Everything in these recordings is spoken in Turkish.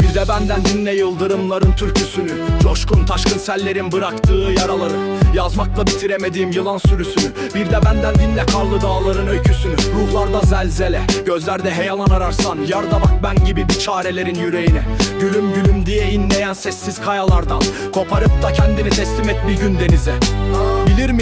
Bir de benden dinle yıldırımların türküsünü. Coşkun taşkın sellerin bıraktığı yaraları. Yazmakla bitiremediğim yılan sürüsünü. Bir de benden dinle karlı dağların öyküsünü. Ruhlarda zelzele, gözlerde heyalan ararsan Yarda bak ben gibi bir çarelerin yüreğine. Gülüm gülüm diye inleyen sessiz kayalardan Koparıp da kendini teslim et bir gün denize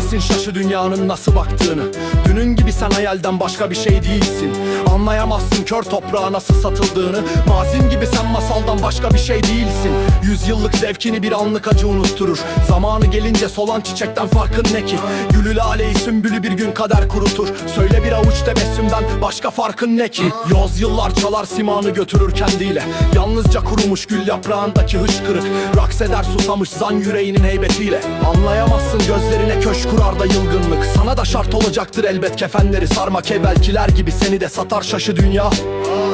Bilir misin şaşı dünyanın nasıl baktığını. Dünün gibi sen hayalden başka bir şey değilsin. Anlayamazsın kör toprağa nasıl satıldığını. Mazin gibi sen masaldan başka bir şey değilsin. Yüzyıllık zevkini bir anlık acı unutturur. Zamanı gelince solan çiçekten farkın ne ki? Gülü laleyi sümbülü bir gün kader kurutur. Söyle bir avuç tebessümden başka farkın ne ki? Yoz yıllar çalar simanı götürür kendiyle. Yalnızca kurumuş gül yaprağındaki hışkırık Raks eder susamış zan yüreğinin heybetiyle. Anlayamazsın gözlerine köş kurar da yılgınlık. Sana da şart olacaktır elbet kefenleri. Sarmak evvelkiler gibi Seni de satar şaşı dünya.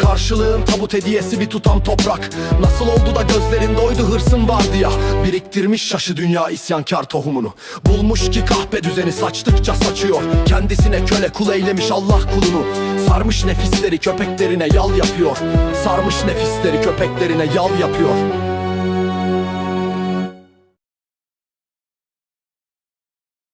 Karşılığın tabut hediyesi bir tutam toprak. Nasıl oldu da gözlerinde oydu hırsın vardı ya. Biriktirmiş şaşı dünya isyankar tohumunu. Bulmuş ki kahpe düzeni saçtıkça saçıyor. Kendisine köle kul eylemiş Allah kulunu. Sarmış nefisleri köpeklerine yal yapıyor. Sarmış nefisleri köpeklerine yal yapıyor